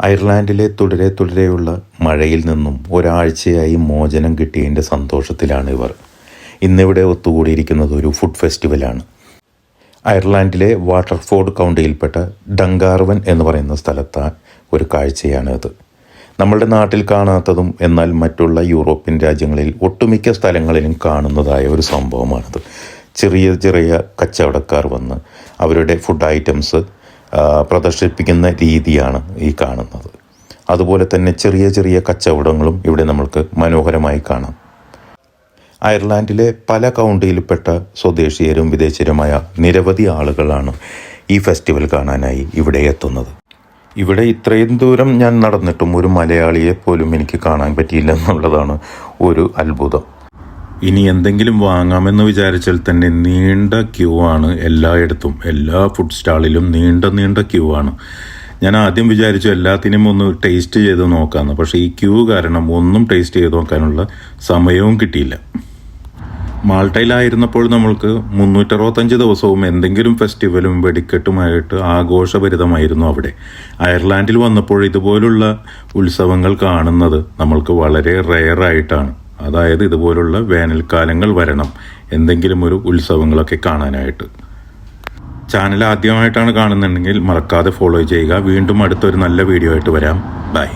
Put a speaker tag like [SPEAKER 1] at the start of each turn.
[SPEAKER 1] അയർലാൻഡിലെ തുടരെ തുടരെയുള്ള മഴയിൽ നിന്നും ഒരാഴ്ചയായി മോചനം കിട്ടിയതിന്റെ സന്തോഷത്തിലാണ് ഇവർ. ഇന്നിവിടെ ഒത്തുകൂടിയിരിക്കുന്നത് ഒരു ഫുഡ് ഫെസ്റ്റിവലാണ്. അയർലാൻഡിലെ വാട്ടർഫോർഡ് കൗണ്ടിയിൽപ്പെട്ട ഡങ്കാർവൻ എന്ന് പറയുന്ന സ്ഥലത്ത ഒരു കാഴ്ചയാണ് ഇത് നമ്മളുടെ നാട്ടിൽ കാണാത്തതും എന്നാൽ മറ്റുള്ള യൂറോപ്യൻ രാജ്യങ്ങളിൽ ഒട്ടുമിക്ക സ്ഥലങ്ങളിലും കാണുന്നതായ ഒരു സംഭവമാണിത്. ചെറിയ ചെറിയ കച്ചവടക്കാർ വന്ന് അവരുടെ ഫുഡ് ഐറ്റംസ് പ്രദർശിപ്പിക്കുന്ന രീതിയാണ് ഈ കാണുന്നത്. അതുപോലെ തന്നെ ചെറിയ ചെറിയ കച്ചവടങ്ങളും ഇവിടെ നമ്മൾക്ക് മനോഹരമായി കാണാം. അയർലാൻഡിലെ പല കൗണ്ടിയിൽപ്പെട്ട സ്വദേശീയരും വിദേശീയരുമായ നിരവധി ആളുകളാണ് ഈ ഫെസ്റ്റിവൽ കാണാനായി ഇവിടെ എത്തുന്നത്. ഇവിടെ ഇത്രയും ദൂരം ഞാൻ നടന്നിട്ടും ഒരു മലയാളിയെ പോലും എനിക്ക് കാണാൻ പറ്റിയില്ല എന്നുള്ളതാണ് ഒരു അത്ഭുതം. ഇനി എന്തെങ്കിലും വാങ്ങാമെന്ന് വിചാരിച്ചാൽ തന്നെ നീണ്ട ക്യൂ ആണ് എല്ലായിടത്തും. എല്ലാ ഫുഡ് സ്റ്റാളിലും നീണ്ട നീണ്ട ക്യൂ ആണ്. ഞാൻ ആദ്യം വിചാരിച്ചു എല്ലാത്തിനും ഒന്ന് ടേസ്റ്റ് ചെയ്ത് നോക്കാമെന്ന് പക്ഷേ ഈ ക്യൂ കാരണം ഒന്നും ടേസ്റ്റ് ചെയ്ത് നോക്കാനുള്ള സമയവും കിട്ടിയില്ല. മാൾട്ടയിലായിരുന്നപ്പോൾ നമ്മൾക്ക് മുന്നൂറ്ററുപത്തഞ്ച് ദിവസവും എന്തെങ്കിലും ഫെസ്റ്റിവലും വെടിക്കെട്ടുമായിട്ട് ആഘോഷഭരിതമായിരുന്നു അവിടെ. അയർലാൻഡിൽ വന്നപ്പോൾ ഇതുപോലുള്ള ഉത്സവങ്ങൾ കാണുന്നത് നമ്മൾക്ക് വളരെ റെയറായിട്ടാണ് അതായത് ഇതുപോലുള്ള വേനൽക്കാലങ്ങൾ വരണം. എന്തെങ്കിലും ഒരു ഉത്സവങ്ങളൊക്കെ കാണാനായിട്ട്. ചാനൽ ആദ്യമായിട്ടാണ് കാണുന്നുണ്ടെങ്കിൽ മറക്കാതെ ഫോളോ ചെയ്യുക. വീണ്ടും അടുത്തൊരു നല്ല വീഡിയോ ആയിട്ട് വരാം. ബൈ